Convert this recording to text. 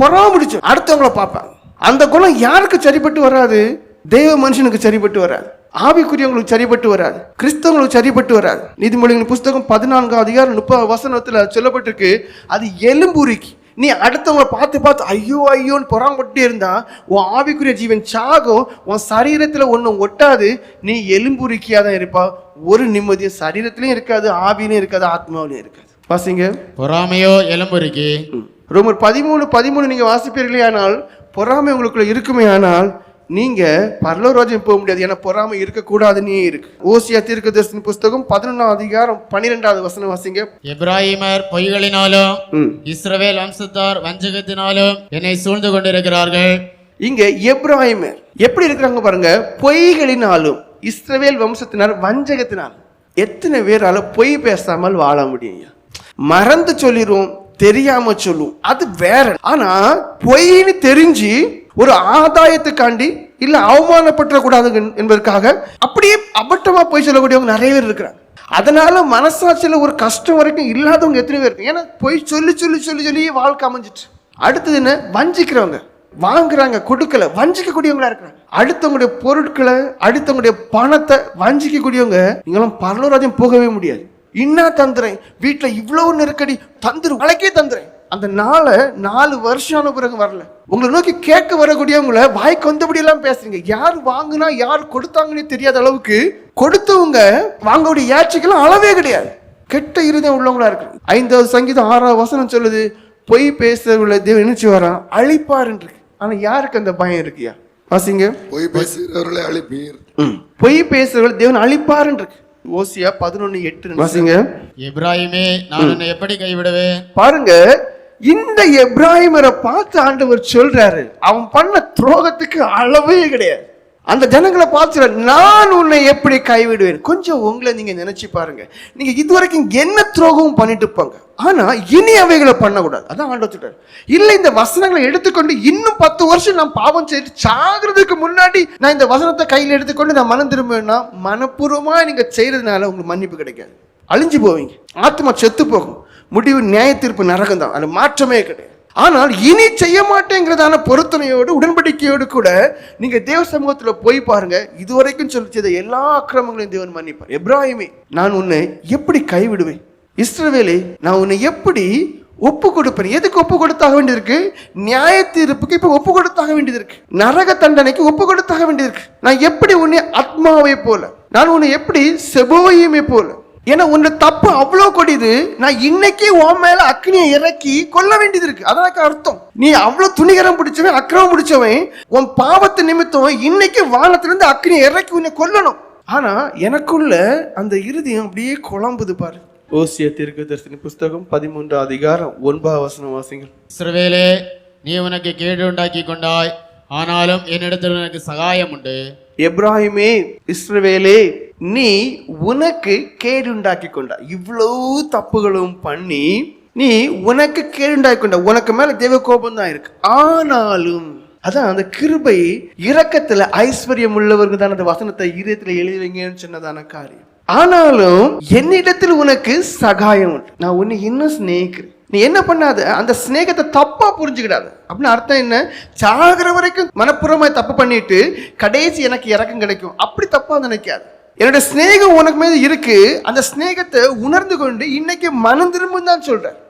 பொறாமடிச்சு அடுத்தவங்கள பார்ப்பாங்க அந்த குணம் யாருக்கு சரிப்பட்டு வராது? தெய்வ மனுஷனுக்கு சரிப்பட்டு வராது. ஆவிக்குரியவங்களுக்கு சரிப்பட்டு வராது. கிறிஸ்தவங்களுக்கு சரிப்பட்டு வராது. நீதிமொழிகளின் புஸ்தகம் பதினான்காம் அதிகாரம் முப்பது வசனத்துல சொல்லப்பட்டிருக்கு. அது எலும்புரிக்கு நீ அடுத்தவங்களை பார்த்து பார்த்து ஐயோ ஐயோன்னு பொறாமப்பட்டே இருந்தா உன் ஆவிக்குரிய ஜீவன் சாகும் உன் சரீரத்துல ஒன்றும் ஒட்டாது நீ எலும்புரிக்கியா தான் இருப்பா. ஒரு நிம்மதியும் சரீரத்திலையும் இருக்காது ஆவிலையும் இருக்காது ஆத்மாவிலையும் இருக்காது. வாசிங்க. பொறாமையோ எலும்புருக்கி ரோமர் பதிமூணு பதிமூணு நீங்க வாசிப்பீர்களே ஆனால் பொறாமை உங்களுக்குள்ள இருக்குமே ஆனால் நீங்க பரலோராஜ்யம் போக முடியாது. ஏன்னா பொறாமை இருக்கக்கூடாதுன்னே இருக்கு. ஓசியா தீர்க்கதரிசன புஸ்தகம் பதினொன்றாம் அதிகாரம் பன்னிரெண்டாவது வசனம் வாசிங்க. எப்ராஹிமர் பொய்களினாலும். இஸ்ரவேல் வம்சத்தார் வஞ்சகத்தினாலும் என்னை சூழ்ந்து கொண்டிருக்கிறார்கள். இங்க எப்ராஹிமர் எப்படி இருக்கிறாங்க பாருங்க. பொய்களினாலும் இஸ்ரவேல் வம்சத்தினர் வஞ்சகத்தினால் எத்தனை பேரால பொய் பேசாமல் வாழ முடியும்? மறந்து சொல்லிரும் தெரியாம சொல்லும் அது வேற. ஆனா பொய்ன்னு தெரிஞ்சு ஒரு ஆதாயத்துக்காண்டி இல்ல அவமானப்பட்ட கூடாது என்பதற்காக அப்படியே அபட்டமா போய் சொல்லக்கூடியவங்க நிறைய பேர் இருக்கிறாங்க. அதனால மனசாட்சியில ஒரு கஷ்டம் வரைக்கும் இல்லாதவங்க எத்தனை பேர் இருக்கு ஏன்னா பொய் சொல்லி சொல்லி சொல்லி சொல்லி வாழ்க்கை அமைஞ்சிட்டு. அடுத்தது என்ன? வஞ்சிக்கிறவங்க. வாங்குறாங்க கொடுக்கல. வஞ்சிக்கக்கூடியவங்களா இருக்கிறாங்க. அடுத்தவங்களுடைய பொருட்களை அடுத்தவங்களுடைய பணத்தை வஞ்சிக்கக்கூடியவங்க நீங்களும் பரலோராஜ்யம் போகவே முடியாது. இன்னா தந்துறேன். வீட்டுல இவ்வளவு நெருக்கடி தந்துரு வழக்கே தந்துறேன். அந்த நாளை நாலு வருஷம் ஆன பிறகு வரல. உங்களை நோக்கி கேட்க வரக்கூடியவங்கள வாய்க்கு வந்தபடி எல்லாம் பேசுறீங்க. யார் வாங்குனா யார் கொடுத்தாங்கன்னே தெரியாத அளவுக்கு கொடுத்தவங்க வாங்கக்கூடிய யாட்சிக்கெல்லாம் அளவே கிடையாது. கெட்ட இருதயம் உள்ளவங்களா இருக்கு. ஐந்தாவது சங்கீதம் ஆறாவது வசனம் சொல்லுது பொய் பேசுறவங்கள தேவன் நினைச்சு வரான் அழிப்பாருன்னு ஆனா யாருக்கு அந்த பயம் இருக்குயா? வாசிங்க. பொய் பேசுகிறவர்களை அழிப்பீர். பொய் பேசுறவர்கள் தேவன் அழிப்பாருன்னு இருக்கு ஓசியா பதினொன்னு எட்டு வாசிங்க. எப்ராஹிமே நான் உன்னை எப்படி கைவிடுவேன்? பாருங்க இந்த எப்ராஹிமரை பார்த்து ஆண்டவர் சொல்றாரு அவன் பண்ண துரோகத்துக்கு அளவே கிடையாது. அந்த ஜனங்களை பார்த்து நான் உன்னை எப்படி கைவிடுவேன்? கொஞ்சம் உங்களை நீங்க நினைச்சு பாருங்க. நீங்க இதுவரைக்கும் என்ன துரோகமும் பண்ணிட்டு இருப்பாங்க ஆனா இனி அவைகளை பண்ணக்கூடாது. அதான் ஆண்டவர் வச்சுட்டாரு இல்ல இந்த வசனங்களை எடுத்துக்கொண்டு இன்னும் பத்து வருஷம் நான் பாவம் செய்து சாகிறதுக்கு முன்னாடி நான் இந்த வசனத்தை கையில் எடுத்துக்கொண்டு நான் மனம் திரும்புவேன்னா மனப்பூர்வமா நீங்க செய்யறதுனால உங்களுக்கு மன்னிப்பு கிடைக்காது. அழிஞ்சு போவீங்க. ஆத்மா செத்து போகும். முடிவு நியாய தீர்ப்பு நரகம் தான் அது மாற்றமே கிடையாது. ஆனால் இனி செய்ய மாட்டேங்கிறதான பொருத்தனையோடு உடன்படிக்கையோடு கூட நீங்க தேவ சமூகத்தில் போய் பாருங்க. இதுவரைக்கும் சொல்லி செய்த எல்லா அக்கிரமங்களையும் தேவன் மன்னிப்பார். எப்ராஹிமே நான் உன்னை எப்படி கைவிடுவேன்? இஸ்ரவேலே நான் உன்னை எப்படி ஒப்பு கொடுப்பேன்? எதுக்கு ஒப்பு கொடுத்தாக வேண்டியிருக்கு? நியாய தீர்ப்புக்கு இப்ப ஒப்பு கொடுத்தாக வேண்டியது நரக தண்டனைக்கு ஒப்பு கொடுத்தாக வேண்டியது நான் எப்படி உன்னை ஆத்மாவை போல நான் உன்னை எப்படி செபோயுமே போல ஏன்னா உன்னை தப்பு அவ்வளோ கொடிது நான் இன்னைக்கு உன் மேல அக்னியை இறக்கி கொல்ல வேண்டியது இருக்கு. அதற்கு அர்த்தம். நீ அவ்வளோ துணிகரம் பிடிச்சவன் அக்கிரமம் பிடிச்சவன் உன் பாவத்து நிமித்தம் இன்னைக்கு வானத்திலிருந்து அக்னியை இறக்கி உன்னை கொல்லணும். ஆனா எனக்குள்ள அந்த இருதயம் அப்படியே குழம்புது பாரு. ஓசிய தீர்க்கதரிசனி புஸ்தகம் பதிமூன்று அதிகாரம் ஒன்பதாம் வசனம் வாசிங்கள் இஸ்ரவேலே நீ உனக்கு கேடு உண்டாக்கி கொண்டாய். ஆனாலும் என்னிடத்தில் உனக்கு சகாயம் உண்டு. எப்ராஹிமே இஸ்ரவேலே நீ உனக்கு கேடு உண்டாக்கி கொண்டா இவ்வளவு தப்புகளும் பண்ணி நீ உனக்கு கேடுண்டாக்கி கொண்டா உனக்கு மேல தேவ கோபம் தான் இருக்கு. ஆனாலும் அதான் அந்த கிருபை இரக்கத்துல ஐஸ்வர்யம் உள்ளவர்கள் தான் அந்த வசனத்தை இதயத்துல எழுதுவீங்கன்னு சொன்னதான காரியம். ஆனாலும் என்னிடத்தில் உனக்கு சகாயம் உண்டு. நான் உன்னை இன்னும் சிநேகிக்கிறேன். நீ என்ன பண்ணாத? அந்த சிநேகத்தை தப்பா புரிஞ்சுக்கிடாது. அப்படின்னு அர்த்தம் என்ன? சாகிற வரைக்கும் மனப்பூர்வமாய் தப்பு பண்ணிட்டு கடைசி எனக்கு இறக்கம் கிடைக்கும். அப்படி தப்பா நினைக்காது. என்னோட சிநேகம் உனக்கு மேலே இருக்கு. அந்த சிநேகத்தை உணர்ந்து கொண்டு இன்னைக்கு மனம் திரும்பும் தான் சொல்றேன்.